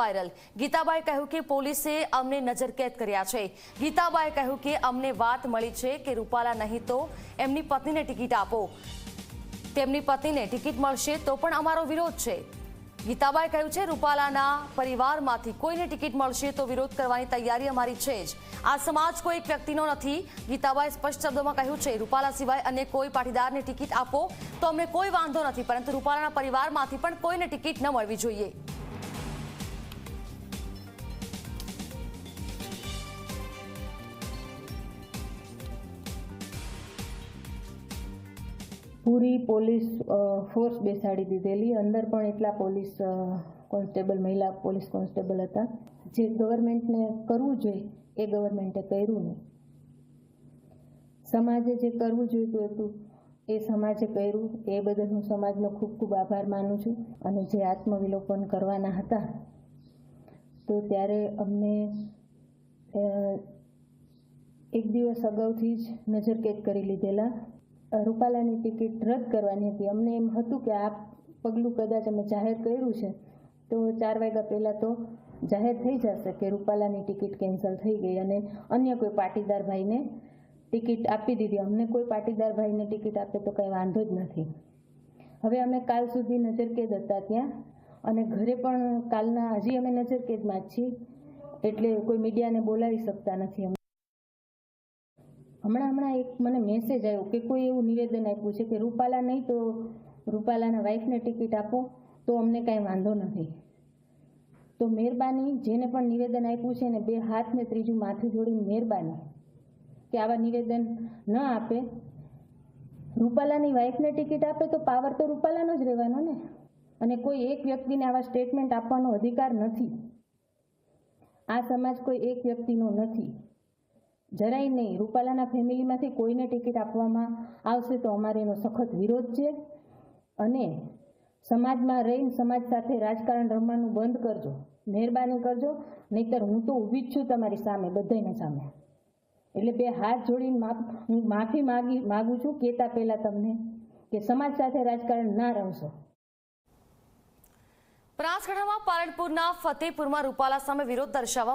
Viral. ગીતાબાએ કહ્યું કે પોલીસે અમને નજરકેદ કર્યા છે. ગીતાબાએ કહ્યું કે અમને વાત મળી છે કે રૂપાલા નહીં તો એમની પત્નીને ટિકિટ આપો. તેમની પત્નીને ટિકિટ મળશે તો પણ અમારો વિરોધ છે. ગીતાબાએ કહ્યું છે, રૂપાલાના પરિવારમાંથી કોઈને ટિકિટ મળશે તો વિરોધ કરવાની તૈયારી અમારી છે જ. આ સમાજ કોઈ એક વ્યક્તિનો નથી. ગીતાબાએ સ્પષ્ટ શબ્દોમાં કહ્યું છે, રૂપાલા સિવાય અન્ય કોઈ પાટીદારને ટિકિટ આપો તો અમને કોઈ વાંધો નથી, પરંતુ રૂપાલાના પરિવારમાંથી પણ કોઈને ટિકિટ ન મળવી જોઈએ. પૂરી પોલીસ ફોર્સ બેસાડી દીધેલી. અંદર પણ એટલા પોલીસ કોન્સ્ટેબલ, મહિલા પોલીસ કોન્સ્ટેબલ હતા. જે ગવર્મેન્ટને કરવું જોઈએ એ ગવર્મેન્ટે કર્યું નહીં. સમાજે જે કરવું જોઈતું હતું, એ સમાજે કર્યું. એ બદલ હું સમાજનો ખૂબ ખૂબ આભાર માનું છું. અને જે આત્મવિલોપન કરવાના હતા, તો ત્યારે અમને એક દિવસ અગાઉથી જ નજરકેદ કરી લીધેલા. રૂપાલાની ટિકિટ રદ કરવાની હતી. અમને એમ હતું કે આ પગલું કદાચ અમે જાહેર કર્યું છે. તો ચાર વાગ્યા પહેલાં તો જાહેર થઈ જશે કે રૂપાલાની ટિકિટ કેન્સલ થઈ ગઈ અને અન્ય કોઈ પાટીદાર ભાઈને ટિકિટ આપી દીધી. અમને કોઈ પાટીદાર ભાઈને ટિકિટ આપે તો કંઈ વાંધો જ નથી. હવે અમે કાલ સુધી નજરકેદ હતા ત્યાં અને ઘરે પણ કાલના, હજી અમે નજરકેદમાં જ છીએ. એટલે કોઈ મીડિયાને બોલાવી શકતા નથી અમે હમણાં હમણાં એક મને મેસેજ આવ્યો કે કોઈ એવું નિવેદન આપ્યું છે કે રૂપાલા નહીં તો રૂપાલાના વાઈફને ટિકિટ આપો, તો અમને કાંઈ વાંધો નથી તો મહેરબાની, જેને પણ નિવેદન આપ્યું છે ને બે હાથ ને ત્રીજું માથું જોડીને મહેરબાની. કે આવા નિવેદન ન આપે. રૂપાલાની વાઈફને ટિકિટ આપે તો પાવર તો રૂપાલાનો જ રહેવાનો ને. અને કોઈ એક વ્યક્તિને આવા સ્ટેટમેન્ટ આપવાનો અધિકાર નથી. આ સમાજ કોઈ એક વ્યક્તિનો નથી. જરાય નહીં. રૂપાલાના ફેમિલીમાંથી કોઈને ટિકિટ આપવામાં આવશે તો અમારે એનો સખત વિરોધ છે. અને સમાજમાં રહીને સમાજ સાથે રાજકારણ રમવાનું બંધ કરજો. મહેરબાની કરજો. નહીતર હું તો ઊભી જ છું તમારી સામે બધાને સામે. એટલે બે હાથ જોડીને હું માફી માગી, માગું છું, કહેતા પહેલાં તમને કે સમાજ સાથે રાજકારણ ના રમશો. બનાસકાંઠામાં પાલનપુરના ફતેપુરમાં રૂપાલા સામે વિરોધ દર્શાવવા